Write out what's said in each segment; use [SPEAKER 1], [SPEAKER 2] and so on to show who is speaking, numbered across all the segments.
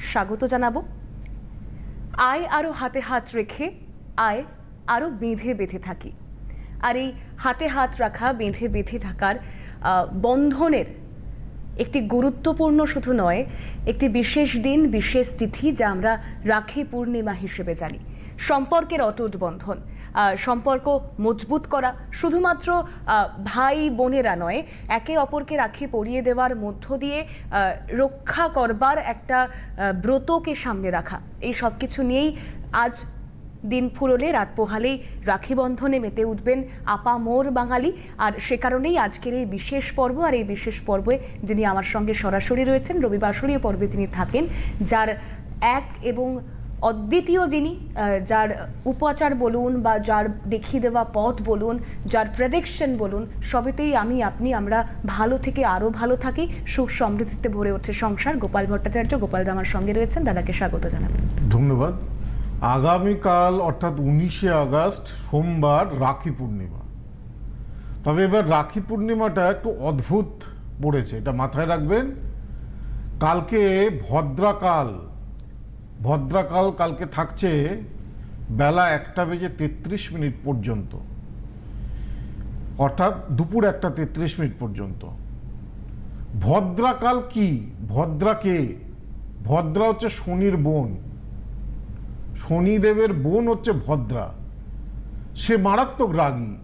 [SPEAKER 1] স্বাগত জানাব। আয় আরও হাতে হাত রেখে, আয় আরও বেঁধে বেঁধে থাকি। আর এই হাতে হাত রাখা, বেঁধে বেঁধে থাকার বন্ধনের একটি গুরুত্বপূর্ণ শুধু নয়, একটি বিশেষ দিন, বিশেষ তিথি যা আমরা রাখি পূর্ণিমা হিসেবে জানি। সম্পর্কের অটুট বন্ধন। সম্পর্ক মজবুত করা, শুধুমাত্র ভাই বোনেরা নয়, একে অপরকে রাখি পরিয়ে দেওয়ার মধ্য দিয়ে রক্ষা করবার একটা ব্রতকে সামনে রাখা। এই সব কিছু নিয়েই আজ দিন ফুরলে, রাত পোহালেই রাখি বন্ধনে মেতে উঠবেন আপা মোর বাঙালি। আর সে কারণেই আজকের এই বিশেষ পর্ব আর এই বিশেষ পর্বে যিনি আমার সঙ্গে সরাসরি রয়েছেন, রবিবাসরীয় পর্বে যিনি থাকেন, যার এক এবং অদ্বিতীয় যিনি যার উপাচার বলুন বা যার দেখিয়ে দেওয়া পথ বলুন, যার প্রেডিকশন বলুন, সবেতেই আমি, আপনি, আমরা ভালো থেকে আরও ভালো থাকি, সুখ সমৃদ্ধিতে ভরে ওঠে সংসার। গোপাল ভট্টাচার্য, গোপাল দা আমার সঙ্গে রয়েছেন, দাদাকে স্বাগত জানাবেন
[SPEAKER 2] ধন্যবাদ। আগামীকাল, অর্থাৎ উনিশে আগস্ট, সোমবার, রাখি পূর্ণিমা। তবে এবার রাখি পূর্ণিমাটা একটু অদ্ভুত পড়েছে, এটা মাথায় রাখবেন। কালকে ভদ্রাকাল ভদ্রাকাল কালকে থাকছে বেলা একটা বেজে তেত্রিশ মিনিট পর্যন্ত। অর্থাৎ দুপুর একটা তেত্রিশ মিনিট পর্যন্ত। ভদ্রাকাল কি? ভদ্রাকে ভদ্রা হচ্ছে শনির বোন। শনিদেবের বোন হচ্ছে ভদ্রা। সে মারাত্মক রাগী,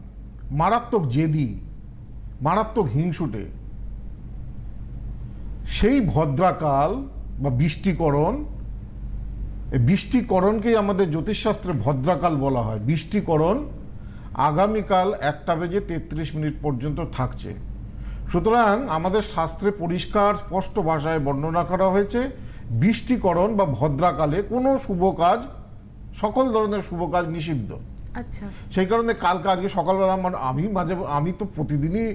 [SPEAKER 2] মারাত্মক জেদি, মারাত্মক হিংসুটে। সেই ভদ্রাকাল বা বৃষ্টিকরণ বৃষ্টিকরণকেই আমাদের জ্যোতিষশাস্ত্রে ভদ্রাকাল বলা হয়। বৃষ্টিকরণ আগামীকাল একটা বেজে তেত্রিশ মিনিট পর্যন্ত থাকছে। সুতরাং আমাদের শাস্ত্রে পরিষ্কার স্পষ্ট ভাষায় বর্ণনা করা হয়েছে বৃষ্টিকরণ বা ভদ্রাকালে কোনো শুভ কাজ সকল ধরনের শুভ কাজ নিষিদ্ধ।
[SPEAKER 1] আচ্ছা।
[SPEAKER 2] সেই কারণে কালকে আজকে সকালবেলা আমার আমি মাঝে আমি তো প্রতিদিনই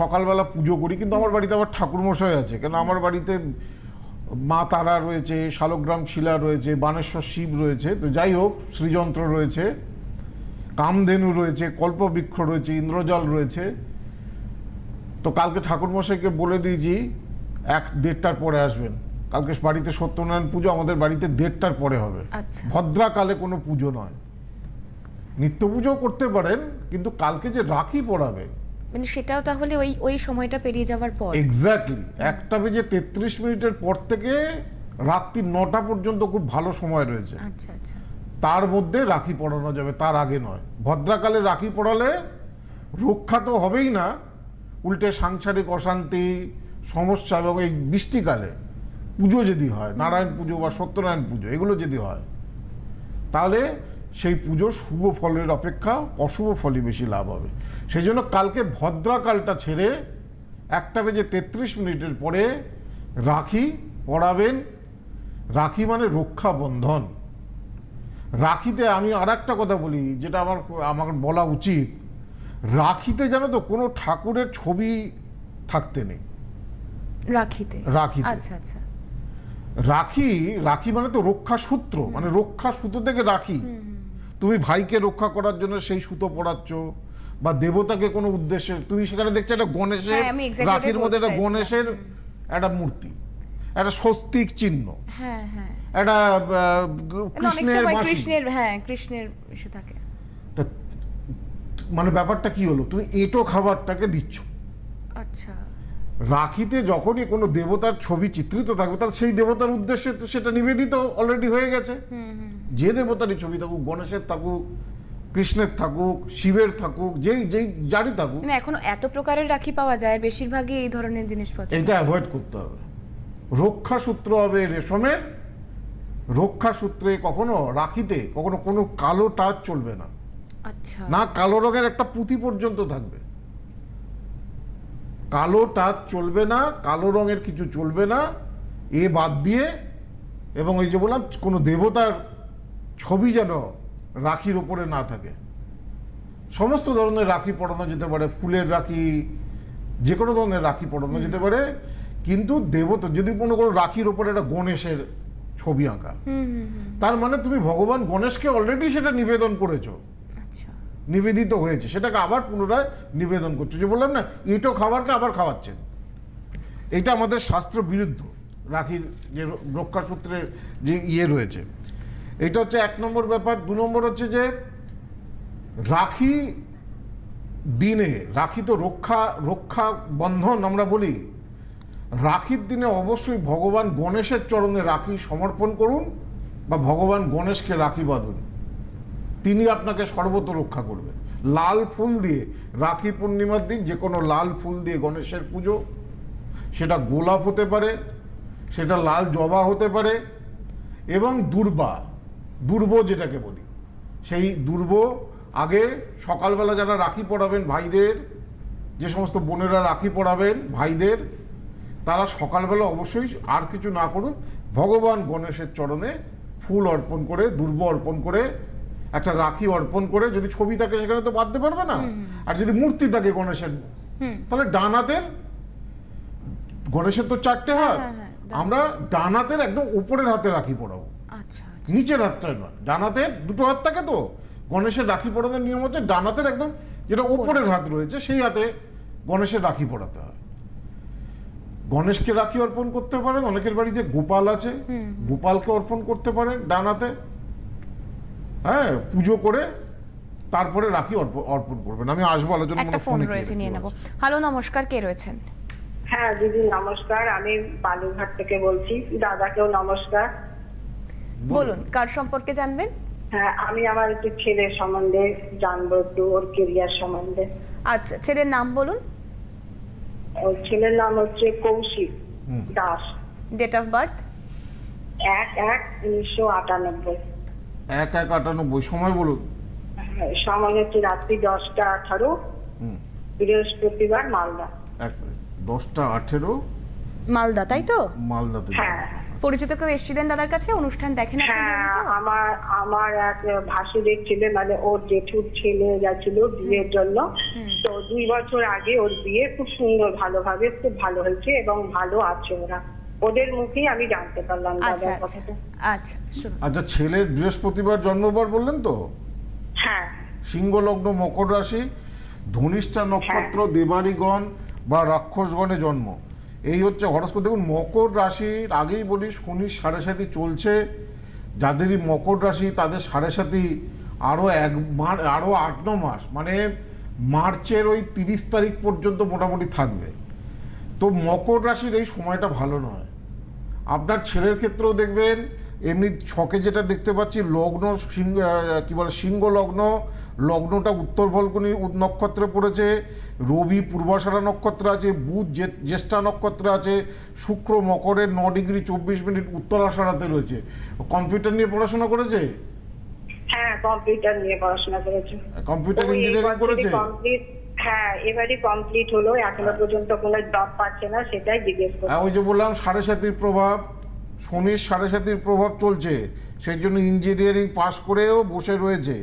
[SPEAKER 2] সকালবেলা পুজো করি কিন্তু আমার বাড়িতে আবার ঠাকুরমশাই আছে কেন আমার বাড়িতে মা তারা রয়েছে শালগ্রাম শিলা রয়েছে বানেশ্বর শিব রয়েছে তো যাই হোক শ্রীযন্ত্র রয়েছে কামধেনু রয়েছে কল্পবৃক্ষ রয়েছে ইন্দ্রজল রয়েছে। তো কালকে ঠাকুরমশাইকে বলে দিয়েছি এক দেড়টার পরে আসবেন। কালকে বাড়িতে সত্যনারায়ণ পুজো আমাদের বাড়িতে দেড়টার পরে হবে।
[SPEAKER 1] আচ্ছা।
[SPEAKER 2] ভদ্রাকালে কোনো পুজো নয়। নিত্য পুজো করতে পারেন কিন্তু কালকে যে রাখি পড়াবে
[SPEAKER 1] মানে সেটাও তাহলে ওই ওই সময়টা পেরিয়ে যাওয়ার পর।
[SPEAKER 2] এক্স্যাক্টলি একটা বেজে তেত্রিশ মিনিটের পর থেকে রাত্রি নটা পর্যন্ত খুব ভালো সময় রয়েছে।
[SPEAKER 1] আচ্ছা আচ্ছা।
[SPEAKER 2] তার মধ্যে রাখি পড়ানো যাবে তার আগে নয়। ভদ্রাকালে রাখি পড়ালে রক্ষা তো হবেই না। উল্টে সাংসারিক অশান্তি সমস্যা এবং এই বৃষ্টিকালে পুজো যদি হয় নারায়ণ পুজো বা সত্যনারায়ণ পুজো এগুলো যদি হয় তাহলে সেই পুজোর শুভ ফলের অপেক্ষা অশুভ ফলই বেশি লাভ হবে। সেই জন্য কালকে ভদ্রাকালটা ছেড়ে একটা বেজে তেত্রিশ মিনিটের পরে রাখি পড়াবেন। রাখি মানে রক্ষা বন্ধন। রাখিতে আমি আর একটা কথা বলি যেটা আমার আমার বলা উচিত। রাখিতে জানো তো কোনো ঠাকুরের ছবি থাকতে নেই।
[SPEAKER 1] রাখিতে।
[SPEAKER 2] রাখিতে।
[SPEAKER 1] আচ্ছা আচ্ছা।
[SPEAKER 2] রাখি রাখি মানে তো রক্ষা সূত্র মানে রক্ষা সুতো থেকে রাখি। তুমি ভাইকে রক্ষা করার জন্য সেই সুতো পড়াচ্ছ বা দেবতাকে কোনো উদ্দেশ্যে তুমি সেখানে দেখছ একটা গণেশের
[SPEAKER 1] হ্যাঁ,
[SPEAKER 2] রাখির মধ্যে একটা গণেশের একটা মূর্তি একটা স্বস্তিক চিহ্ন।
[SPEAKER 1] হ্যাঁ হ্যাঁ।
[SPEAKER 2] একটা কৃষ্ণের
[SPEAKER 1] কৃষ্ণের হ্যাঁ কৃষ্ণের থাকে।
[SPEAKER 2] তা মানে ব্যাপারটা কি হলো? তুমি এটো খাবারটাকে দিচ্ছ।
[SPEAKER 1] আচ্ছা।
[SPEAKER 2] রাখিতে যখনই কোনো দেবতার ছবি চিত্রিত থাকবে তাহলে সেই দেবতার উদ্দেশ্যে তো সেটা নিবেদিত অলরেডি হয়ে গেছে। যে দেবতারই ছবি থাকুক গণেশের থাকুক কৃষ্ণের থাকুক শিবের থাকুক যেই যেই যারই থাকুক।
[SPEAKER 1] মানে এখন এত প্রকারের রাখি পাওয়া যায় বেশিরভাগই এই ধরনের জিনিসপত্র।
[SPEAKER 2] এটা অ্যাভয়েড করতে হবে। রক্ষা সূত্র হবে রেশমের। রক্ষা সূত্রে কখনো রাখিতে কখনো কোনো কালো টাচ চলবে না।
[SPEAKER 1] আচ্ছা।
[SPEAKER 2] না কালো রঙের একটা পুঁথি পর্যন্ত থাকবে। কালো টাচ চলবে না কালো রঙের কিছু চলবে না। এ বাদ দিয়ে এবং ওই যে বললাম কোনো দেবতার ছবি যেন রাখির ওপরে না থাকে। সমস্ত ধরনের রাখি পড়ানো যেতে পারে ফুলের রাখি যে কোনো ধরনের রাখি পড়ানো যেতে পারে কিন্তু দেবতা যদি কোনো কোনো রাখির ওপরে একটা গণেশের ছবি আঁকা তার মানে তুমি ভগবান গণেশকে অলরেডি সেটা নিবেদন করেছ। নিবেদিত হয়েছে। সেটাকে আবার পুনরায় নিবেদন করছে। যে বললাম না, এটো খাবারকে আবার খাওয়াচ্ছেন। এটা আমাদের শাস্ত্র বিরুদ্ধ। রাখির যে রক্ষাসূত্রের যে ইয়ে রয়েছে। এটা হচ্ছে এক নম্বর ব্যাপার। দু নম্বর হচ্ছে যে, রাখি দিনে, রাখি তো রক্ষা রক্ষা বন্ধন আমরা বলি। রাখির দিনে অবশ্যই ভগবান গণেশের চরণে রাখি সমর্পণ করুন বা ভগবান গণেশকে রাখি বাঁধুন। তিনি আপনাকে সর্বত রক্ষা করবেন। লাল ফুল দিয়ে রাখি পূর্ণিমার দিন যে কোনো লাল ফুল দিয়ে গণেশের পুজো, সেটা গোলাপ হতে পারে, সেটা লাল জবা হতে পারে, এবং দুর্বা, দুর্ব যেটাকে বলি। সেই দুর্ব আগে সকালবেলা যারা রাখি পড়াবেন ভাইদের, যে সমস্ত বোনেরা রাখি পড়াবেন ভাইদের, তারা সকালবেলা অবশ্যই আর কিছু না করুন, ভগবান গণেশের চরণে ফুল অর্পণ করে, দুর্ব অর্পণ করে একটা রাখি অর্পণ করে যদি ছবি থাকে সেখানে তো বাঁধতে পারবে না। আর যদি মূর্তি থাকে গণেশের তাহলে ডান হাতের গণেশের তো চারটে হাত। আমরা ডানাতের একদম উপরের হাতে রাখি পড়াবো
[SPEAKER 1] আচ্ছা
[SPEAKER 2] নিচের হাতটা নয় ডান হাতের দুটো হাত থাকে তো। গণেশের রাখি পড়ানোর নিয়ম হচ্ছে ডান হাতের একদম যেটা ওপরের হাত রয়েছে সেই হাতে গণেশের রাখি পড়াতে হয়। গণেশকে রাখি অর্পণ করতে পারেন অনেকের বাড়িতে গোপাল আছে। গোপালকে অর্পণ করতে পারেন ডান হাতে হ্যাঁ পুজো করে তারপরে রাখি অর্পণ করবেন। আমি আসব আলোচনা
[SPEAKER 1] একটা ফোন রয়েছে নিয়ে নেব। হ্যালো নমস্কার কে রয়েছেন?
[SPEAKER 3] হ্যাঁ দিদি নমস্কার। আমি বালুরঘাট থেকে বলছি। দাদাকেও নমস্কার।
[SPEAKER 1] বলুন কার সম্পর্কে জানবেন?
[SPEAKER 3] হ্যাঁ আমি আমার একটু ছেলের সম্বন্ধে জানব একটু ওর কেরিয়ার সম্বন্ধে।
[SPEAKER 1] আচ্ছা ছেলের নাম বলুন।
[SPEAKER 3] ওর ছেলের নাম হচ্ছে Koushik Das.
[SPEAKER 1] Date of birth
[SPEAKER 3] এক এক উনিশশো আটানব্বই।
[SPEAKER 2] এক এক আটানব্বই সময় বলুন।
[SPEAKER 3] হ্যাঁ, সময় হচ্ছে রাত্রি দশটা আঠারো বৃহস্পতিবার মালদা।
[SPEAKER 2] এক মিনিট। দশটা আঠেরো?
[SPEAKER 1] মালদা তাই তো?
[SPEAKER 2] মালদাতে।
[SPEAKER 3] হ্যাঁ
[SPEAKER 1] পরিচিত কেউ এসেছিলেন দাদার কাছে? অনুষ্ঠান দেখেন
[SPEAKER 3] হ্যাঁ আমার আমার এক ভাসুরের ছেলে মানে ওর জেঠুর ছেলে গেছিল বিয়ের জন্য। তো দুই বছর আগে ওর বিয়ে খুব সুন্দর ভালোভাবে খুব ভালো হয়েছে এবং ভালো আছে ওরা। ওদের মুখেই আমি জানতে পারলাম
[SPEAKER 1] আচ্ছা
[SPEAKER 3] দাদার
[SPEAKER 1] আচ্ছা
[SPEAKER 3] কথাটা।
[SPEAKER 1] আচ্ছা শুনুন।
[SPEAKER 2] আচ্ছা ছেলের বৃহস্পতিবার জন্মবার বললেন তো?
[SPEAKER 3] হ্যাঁ।
[SPEAKER 2] সিংহ লগ্ন মকর রাশি ধনিষ্ঠা নক্ষত্র দেবারিগণ বা রাক্ষসগণে জন্ম। এই হচ্ছে হরস্কোপ। দেখুন মকর রাশির আগেই বলি শনি সাড়ে সাথী চলছে। যাদেরই মকর রাশি তাদের সাড়ে সাথী আরও এক মাস আরও আট ন মাস। মানে মার্চের ওই তিরিশ তারিখ পর্যন্ত মোটামুটি থাকবে। তো মকর রাশির এই সময়টা ভালো নয়। আপনার ছেলের ক্ষেত্রেও দেখবেন এমনি ছকে যেটা দেখতে পাচ্ছি লগ্ন সিংহ কি বলে সিংহ লগ্ন লগ্নটা উত্তর ফলগুনি নক্ষত্রে পড়েছে রবি পূর্বাষাঢ়া নক্ষত্র আছে বুধ জ্যেষ্ঠা নক্ষত্র আছে শুক্র মকরের ন ডিগ্রি চব্বিশ মিনিট উত্তরাষাঢ়াতে রয়েছে। কম্পিউটার নিয়ে পড়াশোনা করেছে?
[SPEAKER 3] হ্যাঁ কম্পিউটার নিয়ে পড়াশোনা করেছে।
[SPEAKER 2] কম্পিউটার ইঞ্জিনিয়ারিং করেছে?
[SPEAKER 3] হ্যাঁ এবারই কমপ্লিট হলো। এখনও পর্যন্ত কোনো জব পাচ্ছে না সেটাই জিজ্ঞেস করছি।
[SPEAKER 2] হ্যাঁ ওই যে বললাম সাড়ে সাতির প্রভাব শনির সাড়ে সাতির প্রভাব চলছে। সেই জন্য ইঞ্জিনিয়ারিং পাশ করেও বসে রয়েছে।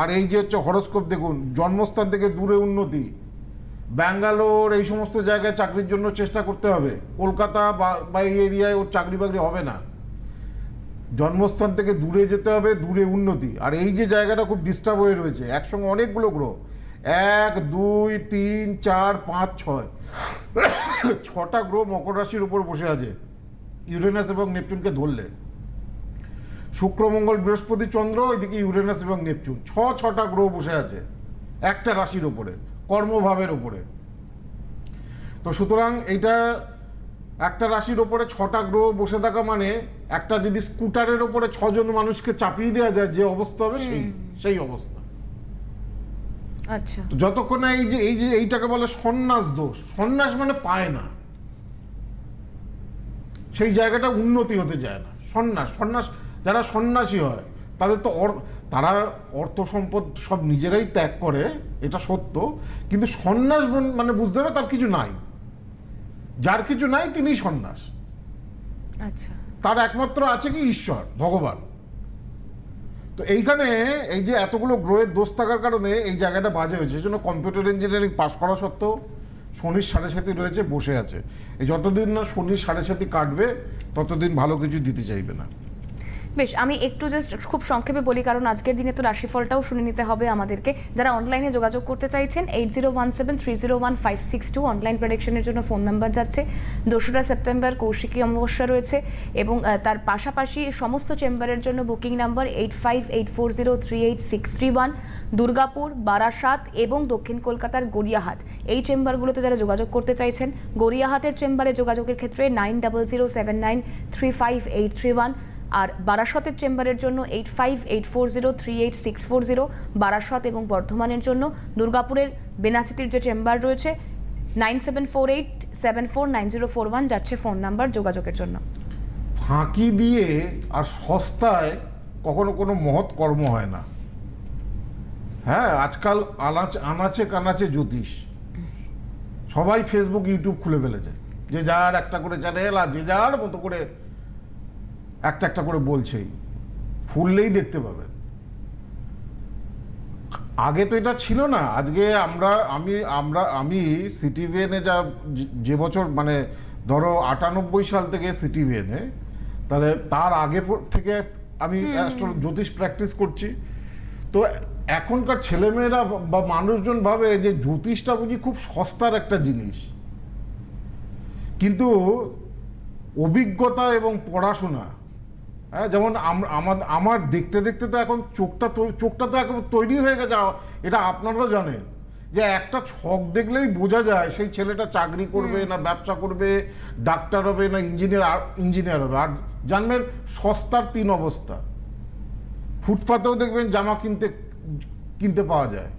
[SPEAKER 2] আর এই যে হচ্ছে হরস্কোপ দেখুন জন্মস্থান থেকে দূরে উন্নতি। ব্যাঙ্গালোর এই সমস্ত জায়গায় চাকরির জন্য চেষ্টা করতে হবে। কলকাতা বা বা এই এরিয়ায় ওর চাকরি বাকরি হবে না। জন্মস্থান থেকে দূরে যেতে হবে দূরে উন্নতি। আর এই যে জায়গাটা খুব ডিস্টার্ব হয়ে রয়েছে একসঙ্গে অনেকগুলো গ্রহ। এক দুই তিন চার পাঁচ ছয়। ছটা গ্রহ মকর রাশির উপর বসে আছে। ইউরেনাস এবং নেপচুনকে ধরলে। শুক্র মঙ্গল বৃহস্পতি চন্দ্র এদিকে ইউরেনাস এবং নেপচুন। ছ ছটা গ্রহ বসে আছে একটা রাশির ওপরে কর্মভাবের ওপরে তো সুতরাং এইটা একটা রাশির ওপরে ছটা গ্রহ বসে থাকা মানে একটা যদি স্কুটারের ওপরে ছজন মানুষকে চাপিয়ে দেওয়া যায় যে অবস্থা হবে সেই সেই অবস্থা।
[SPEAKER 1] আচ্ছা।
[SPEAKER 2] তো যতক্ষণ না এই যে এই যে এইটাকে বলে সন্ন্যাস দোষ। সন্ন্যাস মানে পায় না। সেই জায়গাটা উন্নতি হতে যায় না। সন্ন্যাস সন্ন্যাস যারা সন্ন্যাসী হয় তাদের তো তারা অর্থ সম্পদ সব নিজেরাই ত্যাগ করে এটা সত্য কিন্তু সন্ন্যাস মানে বুঝতে হবে তার কিছু নাই। যার কিছু নাই তিনিই সন্ন্যাস।
[SPEAKER 1] আচ্ছা।
[SPEAKER 2] তার একমাত্র আছে কি? ঈশ্বর ভগবান। তো এইখানে এই যে এতগুলো গ্রহের দোষ থাকার কারণে এই জায়গাটা বাজে হয়েছে। এই জন্য কম্পিউটার ইঞ্জিনিয়ারিং পাশ করা সত্ত্বেও শনির সাড়ে সাথী রয়েছে, বসে আছে। এই যতদিন না শনির সাড়ে সাথী কাটবে, ততদিন ভালো কিছু দিতে চাইবে না।
[SPEAKER 1] বেশ, আমি একটু জাস্ট খুব সংক্ষেপে বলি, কারণ আজকের দিনে তো রাশিফলটাও শুনে নিতে হবে আমাদেরকে। যারা অনলাইনে যোগাযোগ করতে চাইছেন eight zero one seven three zero one five six two online প্রেডিকশনের জন্য ফোন নাম্বার যাচ্ছে। দোসরা সেপ্টেম্বর, কৌশিকী অমাবস্যা রয়েছে এবং তার পাশাপাশি সমস্ত চেম্বারের জন্য booking number eight five eight four zero three eight six three one Durgapur, Barasat এবং দক্ষিণ কলকাতার গড়িয়াহাট। এই চেম্বারগুলোতে যারা যোগাযোগ করতে চাইছেন, গড়িয়াহাটের চেম্বারে যোগাযোগের ক্ষেত্রে nine double zero seven nine three five eight three one আর বারাসতের চেম্বারের জন্য eight five eight four zero three eight six four zero Barasat এবং বর্ধমানের জন্য দুর্গাপুরের বেনাচিতির যে চেম্বার রয়েছে nine seven four eight seven four nine zero four one যাচ্ছে ফোন নাম্বার যোগাযোগের জন্য।
[SPEAKER 2] ফাঁকি দিয়ে আর সস্তায় কখনো কোনো মহৎ কর্ম হয় না। হ্যাঁ আজকাল আনাচ, আনাচে কানাচে জ্যোতিষ। সবাই ফেসবুক ইউটিউব খুলে ফেলেছে। যে যার একটা করে চ্যানেল আর যে যার মতো করে একটা একটা করে বলছেই। ফুললেই দেখতে পাবেন। আগে তো এটা ছিল না। আজকে আমরা আমি আমরা আমি সিটিভিএনে যা যে- যে বছর মানে ধরো আটানব্বই সাল থেকে সিটিভিএনে তাহলে তার আগে থেকে আমি অ্যাস্ট্রো জ্যোতিষ প্র্যাকটিস করছি। তো এখনকার ছেলেমেয়েরা বা মানুষজন ভাবে যে জ্যোতিষটা বুঝি খুব সস্তার একটা জিনিস। কিন্তু অভিজ্ঞতা এবং পড়াশোনা হ্যাঁ যেমন আমার আমার দেখতে দেখতে তো এখন চোখটা চোখটা তো এখন তৈরি হয়ে গেছে। এটা আপনারাও জানেন যে একটা ছক দেখলেই বোঝা যায় সেই ছেলেটা চাকরি করবে না ব্যবসা করবে ডাক্তার হবে না ইঞ্জিনিয়ার ইঞ্জিনিয়ার হবে। আর জানবেন সস্তার তিন অবস্থা। ফুটপাতেও দেখবেন জামা কিনতে কিনতে পাওয়া যায়।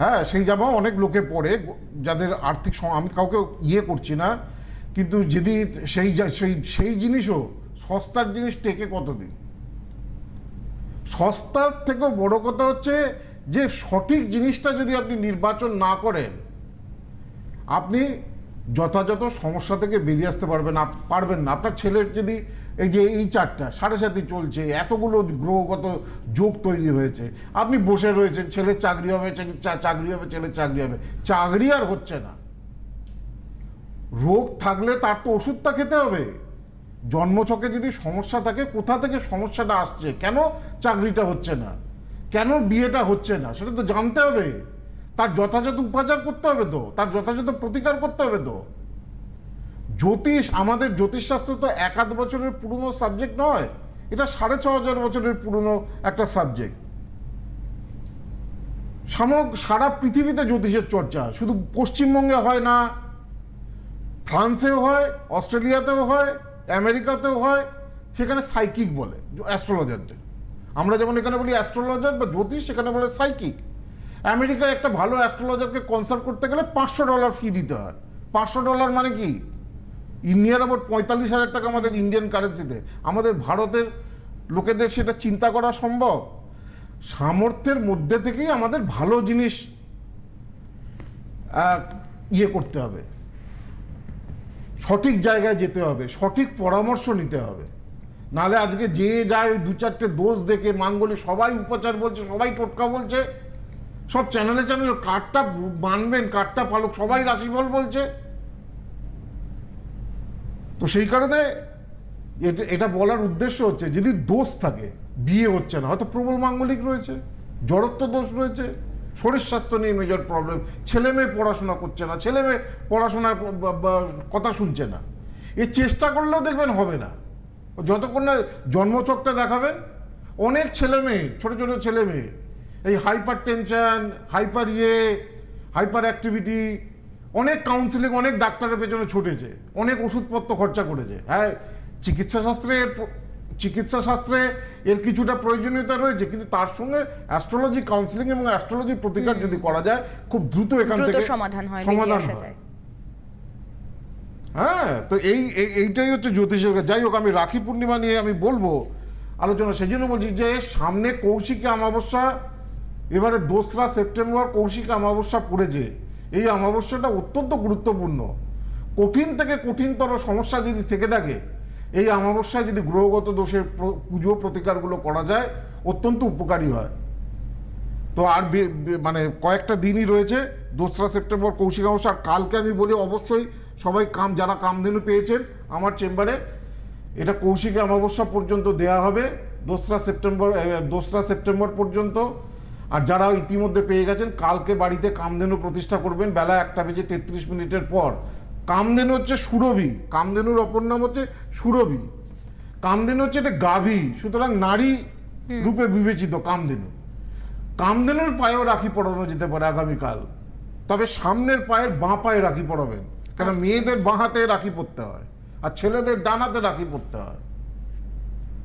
[SPEAKER 2] হ্যাঁ সেই জামা অনেক লোকে পরে যাদের আর্থিক আমি কাউকে ইয়ে করছি না কিন্তু যদি সেই সেই সেই জিনিসও সস্তার জিনিস টেকে কতদিন? সস্তার থেকেও বড় কথা হচ্ছে যে সঠিক জিনিসটা যদি আপনি নির্বাচন না করেন, আপনি যথাযথ সমস্যা থেকে বেরিয়ে আসতে পারবেন পারবেন না। আপনার ছেলের যদি এই যে এই চারটা, সাড়ে সাথে চলছে, এতগুলো গ্রহগত যোগ তৈরি হয়েছে, আপনি বসে রয়েছেন ছেলের চাকরি হবে চাকরি হবে ছেলের চাকরি হবে, চাকরি আর হচ্ছে না। রোগ থাকলে তার তো ওষুধটা খেতে হবে। জন্মছকে যদি সমস্যা থাকে, কোথা থেকে সমস্যাটা আসছে? কেন চাকরিটা হচ্ছে না? কেন বিয়েটা হচ্ছে না? সেটা তো জানতে হবে। তার যথাযথ উপাচার করতে হবে তো। তার যথাযথ প্রতিকার করতে হবে তো। জ্যোতিষ, আমাদের জ্যোতিষশাস্ত্র তো এক আধ বছরের পুরনো সাবজেক্ট নয়। এটা সাড়ে ছ হাজার বছরের পুরনো একটা সাবজেক্ট সামগ, সারা পৃথিবীতে জ্যোতিষের চর্চা। শুধু পশ্চিমবঙ্গে হয় না, ফ্রান্সেও হয়, অস্ট্রেলিয়াতেও হয়। আমেরিকাতেও হয়, সেখানে সাইকিক বলে অ্যাস্ট্রোলজারদের। আমরা যেমন এখানে বলি অ্যাস্ট্রোলজার বা জ্যোতিষ, সেখানে বলে সাইকিক। আমেরিকায় একটা ভালো অ্যাস্ট্রোলজারকে কনসাল্ট করতে গেলে পাঁচশো ডলার ফি দিতে হয়। পাঁচশো ডলার মানে কি? ইন্ডিয়ার আবার পঁয়তাল্লিশ হাজার টাকা আমাদের ইন্ডিয়ান কারেন্সিতে। আমাদের ভারতের লোকেদের সেটা চিন্তা করা সম্ভব। সামর্থ্যের মধ্যে থেকেই আমাদের ভালো জিনিস ইয়ে করতে হবে। সঠিক জায়গায় যেতে হবে, সঠিক পরামর্শ নিতে হবে। নালে আজকে যে যায় দু চারটে দোষ দেখে মাঙ্গলিক সবাই উপচার বলছে, সবাই টোটকা বলছে। সব চ্যানেলে চ্যানেলে কাঠটা মানবেন কাঠটা পালক, সবাই রাশিফল বলছে। তো সেই কারণে এটা এটা বলার উদ্দেশ্য হচ্ছে, যদি দোষ থাকে, বিয়ে হচ্ছে না, হয়তো প্রবল মাঙ্গলিক রয়েছে, জড়ত্ব দোষ রয়েছে। শরীর স্বাস্থ্য নিয়ে মেজর প্রবলেম ছেলে মেয়ে পড়াশোনা করছে না, ছেলে মেয়ে পড়াশোনার কথা শুনছে না। এ চেষ্টা করলেও দেখবেন হবে না। যতক্ষণ না জন্মচকটা দেখাবেন, অনেক ছেলে মেয়ে, ছোটো ছোটো ছেলে মেয়ে, এই হাইপার টেনশন হাইপার ইয়ে হাইপার অ্যাক্টিভিটি অনেক কাউন্সিলিং অনেক ডাক্তারের পেছনে ছুটেছে, অনেক ওষুধপত্র খরচা করেছে। হ্যাঁ চিকিৎসা এর চিকিৎসা শাস্ত্রে এর কিছুটা প্রয়োজনীয়তা রয়েছে কিন্তু তার সঙ্গে অ্যাস্ট্রোলজি কাউন্সিলিং এবং অ্যাস্ট্রোলজি প্রতিকার যদি করা যায় খুব দ্রুত এখান থেকে
[SPEAKER 1] সমাধান হয়
[SPEAKER 2] সমাধান হয়। হ্যাঁ তো এই এই- এইটাই হচ্ছে জ্যোতিষের। যাই হোক আমি রাখি পূর্ণিমা নিয়ে আমি বলব আলোচনা সেই জন্য বলছি যে সামনে কৌশিকী অমাবস্যা এবারে দোসরা সেপ্টেম্বর কৌশিকী অমাবস্যা পড়েছে। এই অমাবস্যাটা অত্যন্ত গুরুত্বপূর্ণ। কঠিন থেকে কঠিনতর সমস্যা যদি থেকে থাকে এই অমাবস্যায় যদি গ্রহগত দোষের পুজো প্রতিকারগুলো করা যায়, অত্যন্ত উপকারী হয়। তো আর মানে কয়েকটা দিনই রয়েছে, দোসরা সেপ্টেম্বর কৌশিক অমাবস্যা। আর কালকে আমি বলি অবশ্যই সবাই কাম, যারা কামধেনু পেয়েছেন আমার চেম্বারে, এটা কৌশিক অমাবস্যা পর্যন্ত দেয়া হবে, দোসরা সেপ্টেম্বর দোসরা সেপ্টেম্বর পর্যন্ত। আর যারা ইতিমধ্যে পেয়ে গেছেন, কালকে বাড়িতে কামধেনু প্রতিষ্ঠা করবেন, বেলা একটা বেজে তেত্রিশ মিনিটের পর। কামধেনু হচ্ছে সুরভি কামধেনুর অপর নাম হচ্ছে সুরভি। কামধেনু হচ্ছে এটা গাভী সুতরাং নারী রূপে বিবেচিত কামধেনু। কামধেনুর পায়েও রাখি পরানো যেতে পারে আগামীকাল তবে সামনের পায়ের বাঁ পায়ে রাখি পরাবেন কেন মেয়েদের বাঁ হাতে রাখি পরতে হয় আর ছেলেদের ডানাতে রাখি পরতে হয়।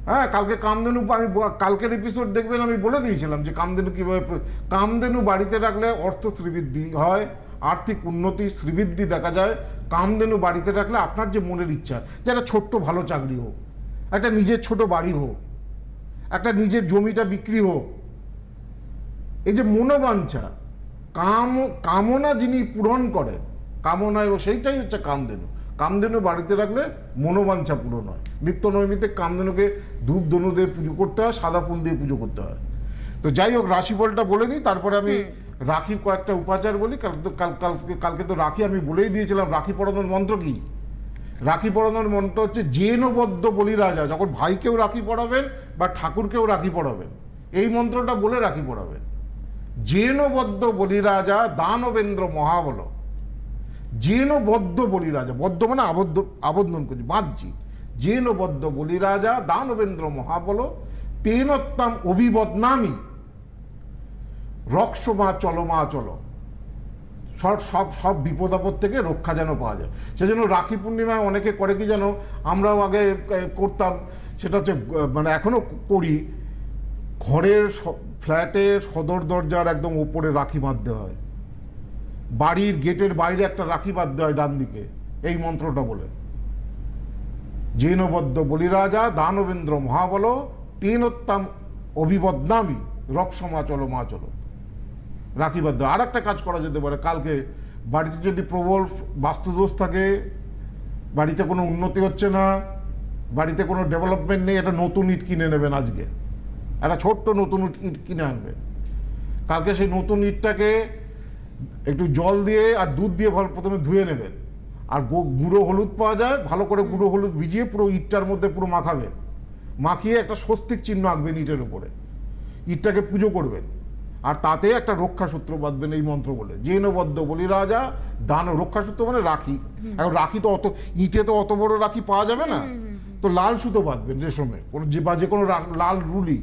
[SPEAKER 2] হ্যাঁ কালকে কামধেনু আমি কালকের এপিসোড দেখবেন আমি বলে দিয়েছিলাম যে কামধেনু কীভাবে কামধেনু বাড়িতে রাখলে অর্থ শ্রীবৃদ্ধি হয় আর্থিক উন্নতি শ্রীবৃদ্ধি দেখা যায়। কামধেনু বাড়িতে রাখলে আপনার যে মনের ইচ্ছা, যে একটা ছোট্ট ভালো চাকরি হোক, একটা নিজের ছোট বাড়ি হোক, একটা নিজের জমিটা বিক্রি হোক, এই যে মনোবাঞ্ছা, কাম, কামনা যিনি পূরণ করেন, কামনা এবং সেইটাই হচ্ছে কামধেনু। কামধেনু বাড়িতে রাখলে মনোবাঞ্ছা পূরণ হয়। নিত্য নৈমিত্তিক কামধেনুকে ধূপ, ধনু দিয়ে পুজো করতে হয়, সাদা ফুল দিয়ে পুজো করতে হয়। তো যাই হোক, রাশিফলটা বলে দিই, তারপরে আমি রাখির কয়েকটা উপাচার বলি কালকে তো, কাল কালকে কালকে তো রাখি আমি বলেই দিয়েছিলাম, রাখি পড়ানোর মন্ত্র কি? রাখি পড়ানোর মন্ত্র হচ্ছে জেনবদ্ধ বলি রাজা, যখন ভাইকেও রাখি পড়াবেন বা ঠাকুরকেও রাখি পড়াবেন, এই মন্ত্রটা বলে রাখি পড়াবেন। জেনবদ্ধ বলিরাজা দানবেন্দ্র মহাবল। জেনবদ্ধ বলিরাজা বদ্ধ মানে আবদ্ধ আবদ্ধন করছি, বাঁধছি। জেনবদ্ধ বলিরাজা দানবেন্দ্র মহাবল, তেনত্তাম অভিবদনামি। রক্ষ মা চলো। মা চলো সব সব সব বিপদ আপদ থেকে রক্ষা যেন পাওয়া যায়। সেজন্য রাখি পূর্ণিমায় অনেকে করে কি যেন আমরাও আগে করতাম। সেটা হচ্ছে মানে এখনও করি। ঘরের ফ্ল্যাটের সদর দরজার একদম উপরে রাখি বাঁধতে হয়। বাড়ির গেটের বাইরে একটা রাখি বাঁধতে হয় ডান দিকে। এই মন্ত্রটা বলে। জৈনবদ্ধ বলিরাজা দানবেন্দ্র মহাবল, তেনোত্তম অভিবদনামি রক্ষমা চলো মা চলো। রাখিবদ্ধ আর একটা কাজ করা যেতে পারে, কালকে বাড়িতে যদি প্রবল বাস্তুদোষ থাকে, বাড়িতে কোনো উন্নতি হচ্ছে না, বাড়িতে কোনো ডেভেলপমেন্ট নেই, একটা নতুন ইট কিনে নেবেন আজকে। একটা ছোট্ট নতুন ইট কিনে আনবেন। কালকে সেই নতুন ইটটাকে একটু জল দিয়ে আর দুধ দিয়ে ভালো প্রথমে ধুয়ে নেবেন। আর গুঁড়ো হলুদ পাওয়া যায়, ভালো করে গুঁড়ো হলুদ ভিজিয়ে পুরো ইটটার মধ্যে পুরো মাখাবেন। মাখিয়ে একটা স্বস্তিক চিহ্ন আঁকবেন ইটের উপরে। ইটটাকে পুজো করবেন। আর তাতে একটা রক্ষাসূত্র বাঁধবেন এই মন্ত্র বলে। জেনবদ্ধ বলি রাজা দান রক্ষাসূত্র মানে রাখি। এখন রাখি তো অত ইটে তো অত বড় রাখি পাওয়া যাবে না। তো লাল সুতো বাঁধবেন রেশমে। কোনো যে বা যে কোনো লাল রুলি।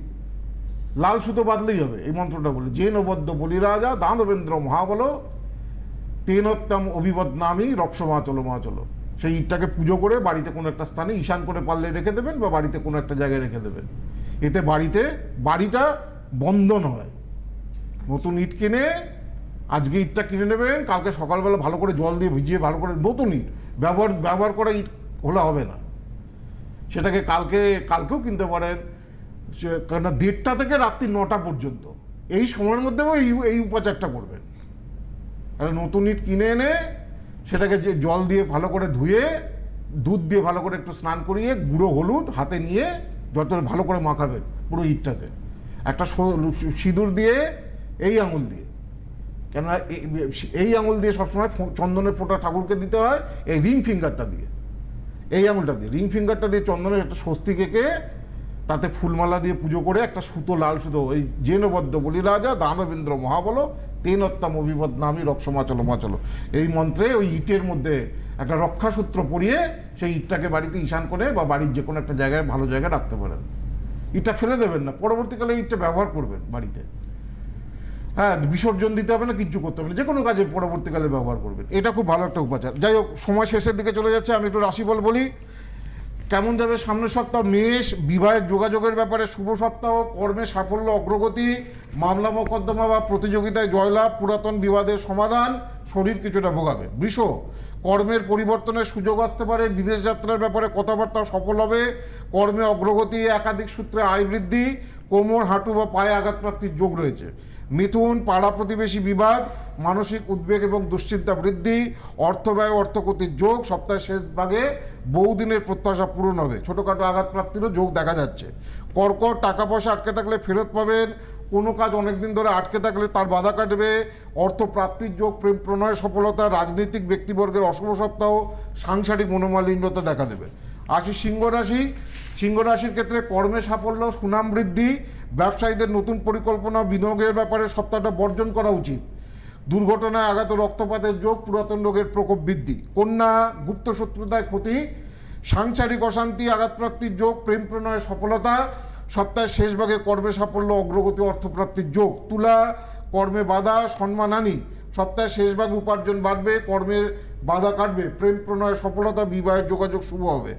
[SPEAKER 2] লাল সুতো বাঁধলেই হবে এই মন্ত্রটা বলে। জেনবদ্ধ বলি রাজা দানবেন্দ্র মহাবল তেনোত্তম অভিবদ নামই রক্ষমা চলো মা চলো সেই ইটটাকে পুজো করে বাড়িতে কোনো একটা স্থানে ঈশান করে পারলে রেখে দেবেন বা বাড়িতে কোনো একটা জায়গায় রেখে দেবেন। এতে বাড়িতে বাড়িটা বন্ধন হয়। নতুন ইট কিনে আজকে ইটটা কিনে নেবেন, কালকে সকালবেলা ভালো করে জল দিয়ে ভিজিয়ে ভালো করে নতুন ইট, ব্যবহার ব্যবহার করা ইট হলে হবে না। সেটাকে কালকে, কালকেও কিনতে পারেন। কেননা দেড়টা থেকে রাত্রি নটা পর্যন্ত। এই সময়ের মধ্যেও এই এই উপাচারটা করবেন। একটা নতুন ইট কিনে এনে সেটাকে যে জল দিয়ে ভালো করে ধুয়ে, দুধ দিয়ে ভালো করে একটু স্নান করিয়ে, গুঁড়ো হলুদ হাতে নিয়ে যত ভালো করে মাখাবেন পুরো ইটটাতে। একটা সিঁদুর দিয়ে এই আঙুল দিয়ে। কেননা এই- আঙুল দিয়ে সবসময় চন্দনের ফোঁটা ঠাকুরকে দিতে হয়, এই রিং ফিঙ্গারটা দিয়ে। এই আঙুলটা দিয়ে। রিং ফিঙ্গারটা দিয়ে চন্দনের একটা স্বস্তি এঁকে তাতে ফুলমালা দিয়ে পুজো করে একটা সুতো, লাল সুতো, ওই জেনবদ্ধ বলি রাজা, দানবেন্দ্র মহাবল, তেনত্তম অভিবদ নামী রক্ষমাচল মাচল। এই মন্ত্রে ওই ইটের মধ্যে একটা রক্ষাসূত্র পরিয়ে সেই ইটটাকে বাড়িতে ঈশান করে বা বাড়ির যে কোনো একটা জায়গায়, ভালো জায়গায় রাখতে পারেন। ইটটা ফেলে দেবেন না। পরবর্তীকালে ইটটা ব্যবহার করবেন বাড়িতে। হ্যাঁ বিসর্জন দিতে হবে না, কিচ্ছু করতে হবে না। যে কোনো কাজে পরবর্তীকালে ব্যবহার করবেন। এটা খুব ভালো একটা উপাচার। যাই হোক, সময় শেষের দিকে চলে যাচ্ছে, আমি একটু রাশিফল বলি। কেমন যাবে সামনের সপ্তাহ? মেষ, বিবাহের যোগাযোগের ব্যাপারে শুভ সপ্তাহ, কর্মে সাফল্য, অগ্রগতি, মামলা মোকদ্দমা বা প্রতিযোগিতায় জয়লাভ, পুরাতন বিবাদের সমাধান, শরীর কিছুটা ভোগাবে। বৃষ, কর্মের পরিবর্তনের সুযোগ আসতে পারে, বিদেশ যাত্রার ব্যাপারে কথাবার্তা সফল হবে, কর্মে অগ্রগতি, একাধিক সূত্রে আয় বৃদ্ধি, কোমর, হাঁটু বা পায়ে আঘাতপ্রাপ্তির যোগ রয়েছে। মিথুন, পাড়া প্রতিবেশী বিবাদ, মানসিক উদ্বেগ এবং দুশ্চিন্তা বৃদ্ধি, অর্থ ব্যয় অর্থক্ষতির যোগ, সপ্তাহের শেষ ভাগে বহুদিনের প্রত্যাশা পূরণ হবে। ছোটোখাটো আঘাতপ্রাপ্তিরও যোগ দেখা যাচ্ছে। কর্কট টাকা পয়সা আটকে থাকলে ফেরত পাবেন। কোনো কাজ অনেক দিন ধরে আটকে থাকলে তার বাধা কাটবে। অর্থ প্রাপ্তির যোগ, প্রেম প্রণয়, সফলতা, রাজনৈতিক ব্যক্তিবর্গের অশুভ সপ্তাহ, সাংসারিক মনোমালিন্যতা দেখা দেবে। আসি সিংহ রাশি। সিংহ রাশির ক্ষেত্রে কর্মে সাফল্য, সুনাম বৃদ্ধি ব্যবসায়ীদের নতুন পরিকল্পনা বিনিয়োগের ব্যাপারে সপ্তাহটা বর্জন করা উচিত। দুর্ঘটনায় আঘাত রক্তপাতের যোগ পুরাতন রোগের প্রকোপ বৃদ্ধি। কন্যা গুপ্ত শত্রুতায় ক্ষতি, সাংসারিক অশান্তি, আঘাতপ্রাপ্তির যোগ, প্রেম প্রণয়ে সফলতা, সপ্তাহের শেষ ভাগে কর্মে সাফল্য, অগ্রগতি, অর্থপ্রাপ্তির যোগ। তুলা, কর্মে বাধা সম্মানানি সপ্তাহের শেষ ভাগে উপার্জন বাড়বে, কর্মের বাধা কাটবে, প্রেম প্রণয়ে সফলতা, বিবাহের যোগাযোগ শুভ হবে।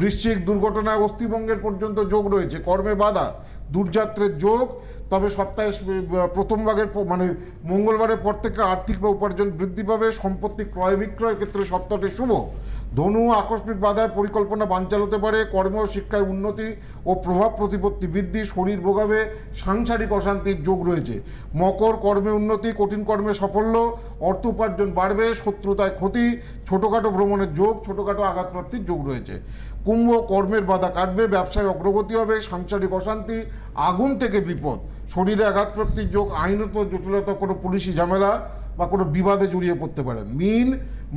[SPEAKER 2] বৃশ্চিক দুর্ঘটনায় অস্থিভঙ্গের পর্যন্ত যোগ রয়েছে। কর্মে বাধা, দূরযাত্রের যোগ, তবে সপ্তাহে প্রথম ভাগের মানে মঙ্গলবারের পর থেকে আর্থিক বা উপার্জন বৃদ্ধি পাবে। সম্পত্তি ক্রয় বিক্রয়ের ক্ষেত্রে সপ্তাহটি শুভ। ধনু আকস্মিক বাধায় পরিকল্পনা বাঞ্চাল হতে পারে। কর্ম শিক্ষায় উন্নতি ও প্রভাব প্রতিপত্তি বৃদ্ধি, শরীর ভোগাবে। সাংসারিক অশান্তির যোগ রয়েছে। মকর কর্মে উন্নতি, কঠিন কর্মে সাফল্য, অর্থ উপার্জন বাড়বে, শত্রুতায় ক্ষতি, ছোটোখাটো ভ্রমণের যোগ, ছোটোখাটো আঘাতপ্রাপ্তির যোগ রয়েছে। কুম্ভ কর্মের বাধা কাটবে, ব্যবসায় অগ্রগতি হবে, সাংসারিক অশান্তি, আগুন থেকে বিপদ। শরীরে আঘাতপ্রাপ্তির যোগ আইনত জটিলতা কোনো পুলিশি ঝামেলা বা কোনো বিবাদে জড়িয়ে পড়তে পারেন। মিন,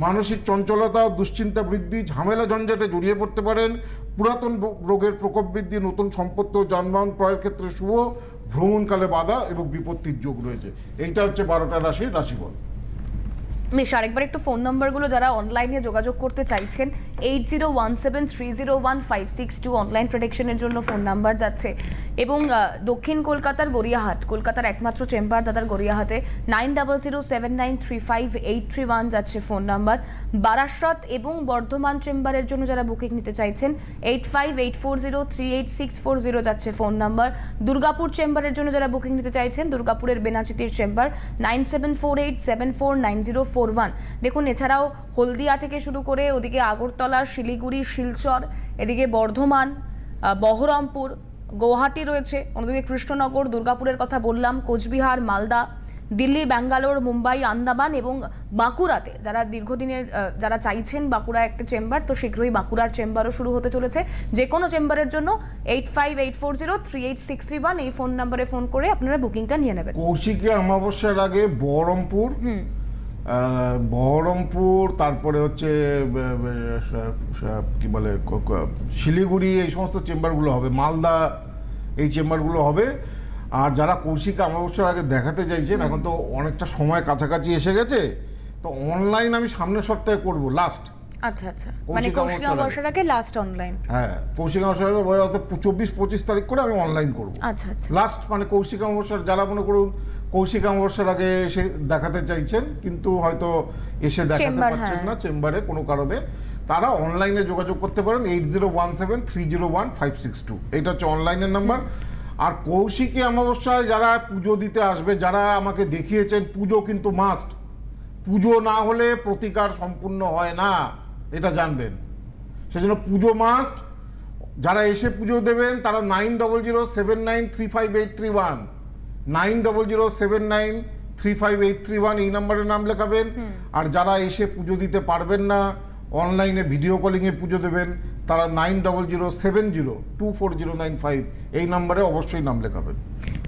[SPEAKER 2] মানসিক চঞ্চলতা দুশ্চিন্তা বৃদ্ধি, ঝামেলা ঝঞ্ঝাটে জড়িয়ে পড়তে পারেন। পুরাতন রোগের প্রকোপ বৃদ্ধি, নতুন সম্পত্তি ও যানবাহন ক্রয়ের ক্ষেত্রে শুভ, ভ্রমণকালে বাধা এবং বিপত্তির যোগ রয়েছে। এইটা হচ্ছে বারোটা রাশির রাশিফল।
[SPEAKER 1] বেশ, আরেকবার একটু ফোন নাম্বারগুলো যারা অনলাইনে যোগাযোগ করতে চাইছেন eight zero one seven three zero one five six two online প্রোটেকশনের জন্য ফোন নাম্বার যাচ্ছে। এবং দক্ষিণ কলকাতার গড়িয়াহাট, কলকাতার একমাত্র চেম্বার দাদার গড়িয়াহাটে nine double zero seven nine three five eight three one যাচ্ছে ফোন নাম্বার বারাসত এবং বর্ধমান চেম্বারের জন্য যারা বুকিং নিতে চাইছেন eight five eight four zero three eight six four zero যাচ্ছে ফোন নাম্বার দুর্গাপুর চেম্বারের জন্য যারা বুকিং নিতে চাইছেন, দুর্গাপুরের বেনাচিতির chamber nine seven four eight seven four nine zero four one. দেখুন এছাড়াও হলদিয়া থেকে শুরু করে ওদিকে আগরতলা শিলিগুড়ি শিলচর এদিকে বর্ধমান বহরমপুর গৌহাটি রয়েছে। অন্যদিকে কৃষ্ণনগর দুর্গাপুরের কথা বললাম কোচবিহার মালদা দিল্লি ব্যাঙ্গালোর মুম্বাই আন্দামান এবং বাঁকুড়াতে। যারা দীর্ঘদিনের যারা চাইছেন বাঁকুড়া একটা চেম্বার তো শীঘ্রই বাঁকুড়ার চেম্বারও শুরু হতে চলেছে। যে কোনো চেম্বারের জন্য eight five eight four zero three eight six three one এই ফোন নাম্বারে ফোন করে আপনারা বুকিংটা নিয়ে নেবেন।
[SPEAKER 2] কৌশিকী অমাবস্যার আগে বহরমপুর বহরমপুর তারপরে হচ্ছে কি বলে শিলিগুড়ি এই সমস্ত চেম্বারগুলো হবে। মালদা এই চেম্বারগুলো হবে। আর যারা কৌশিক অমাবস্যার আগে দেখাতে চাইছেন এখন তো অনেকটা সময় কাছাকাছি এসে গেছে তো অনলাইন আমি সামনের সপ্তাহে করব লাস্ট
[SPEAKER 1] আচ্ছা আচ্ছা। মানে
[SPEAKER 2] কৌশিক
[SPEAKER 1] কৌশিক
[SPEAKER 2] অমাবস্যার আগে।
[SPEAKER 1] লাস্ট অনলাইন
[SPEAKER 2] হ্যাঁ কৌশিক অমাবস্যার হয়তো চব্বিশ পঁচিশ তারিখ করে আমি অনলাইন করব।
[SPEAKER 1] আচ্ছা আচ্ছা।
[SPEAKER 2] লাস্ট মানে কৌশিক অমাবস্যার যারা মনে করুন কৌশিক অমাবস্যার আগে এসে দেখাতে চাইছেন কিন্তু হয়তো এসে দেখাতে
[SPEAKER 1] চেম্বার,
[SPEAKER 2] পারছেন
[SPEAKER 1] হ্যাঁ।
[SPEAKER 2] না চেম্বারে কোনো কারণে। তারা অনলাইনে যোগাযোগ করতে পারেন eight zero one seven three zero one five six two এটা হচ্ছে অনলাইনের নাম্বার। আর কৌশিকী অমাবস্যায় যারা পুজো দিতে আসবে যারা আমাকে দেখিয়েছেন পুজো কিন্তু মাস্ট পুজো না হলে প্রতিকার সম্পূর্ণ হয় না এটা জানবেন। সেজন্য পুজো মাস্ট যারা এসে পুজো দেবেন তারা nine double zero seven nine three five eight three one nine double zero seven nine three five eight three one এই নাম্বারে নাম লেখাবেন। আর যারা এসে পুজো দিতে পারবেন না অনলাইনে ভিডিও কলিংয়ে পুজো দেবেন তারা nine double zero seven zero two four zero nine five এই নাম্বারে অবশ্যই নাম লেখাবেন।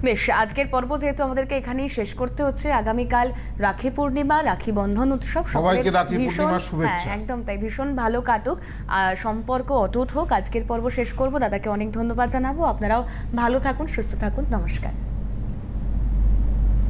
[SPEAKER 1] বেশ আজকের পর্ব যেহেতু আমাদেরকে এখানেই শেষ করতে হচ্ছে আগামীকাল রাখি পূর্ণিমা রাখি বন্ধন উৎসব
[SPEAKER 2] সবাইকে রাখি
[SPEAKER 1] ভীষণ-
[SPEAKER 2] পূর্ণিমার শুভেচ্ছা।
[SPEAKER 1] হ্যাঁ, একদম তাই ভীষণ ভালো কাটুক। আর সম্পর্ক অটুট হোক আজকের পর্ব শেষ করব। দাদাকে অনেক ধন্যবাদ জানাব। আপনারাও ভালো থাকুন সুস্থ থাকুন নমস্কার।